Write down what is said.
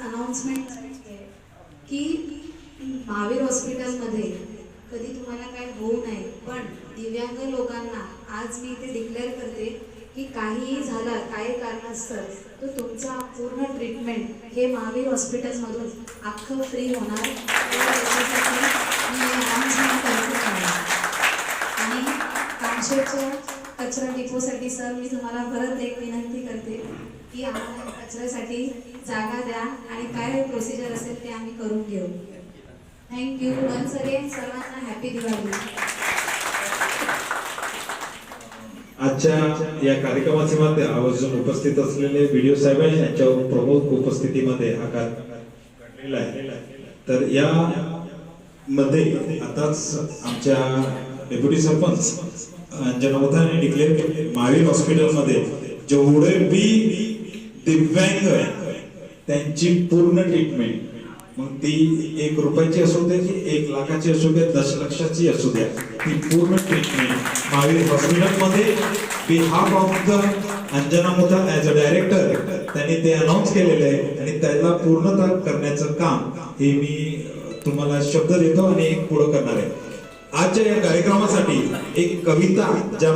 Announcement की महावीर हॉस्पिटलमध्ये कधी तुम्हाला काय होऊ नये पण दिव्यांग लोकांना आज मी इथे डिक्लेअर करते की काहीही झालं काही कारणास्तव तर तुमचा पूर्ण ट्रीटमेंट हे महावीर हॉस्पिटलमधून अख्खं फ्री होणार. आणि कामशेच्या कचरा डिपोसाठी सर मी तुम्हाला परत एक विनंती करते की आम्हाला कचऱ्यासाठी जागा द्या आणि काय प्रोसिजर असेल ते आम्ही करून घेऊ. थँक्यू वन्स अगेन सर्वांना हॅपी दिवाळी आजच्या या कार्यक्रमाचे मध्ये आवर्जून उपस्थित असलेले व्हिडिओ साहेब यांच्या प्रमुख उपस्थितीमध्ये हा कार्यक्रम आहे. तर या मध्ये आताच आमच्या डेप्युटी सरपंच जनमताने डिक्लेअर केले महावीर हॉस्पिटलमध्ये जेवढे बी दिव्यांग आहेत, त्यांची पूर्ण ट्रीटमेंट मग ती एक रुपयाची असू दे की एक लाखाची असू दे दशलक्षाची असू द्या ती पूर्ण ट्रीटमेंट महावीर हॉस्पिटलमध्ये behalf of the Anjana Mutha as a director त्यांनी ते अनाऊन्स केलेले आहे आणि त्याला पूर्णता करण्याचं काम हे मी तुम्हाला शब्द देतो आणि एक पुढं करणार आहे. आजच्या या कार्यक्रमासाठी एक कविता ज्या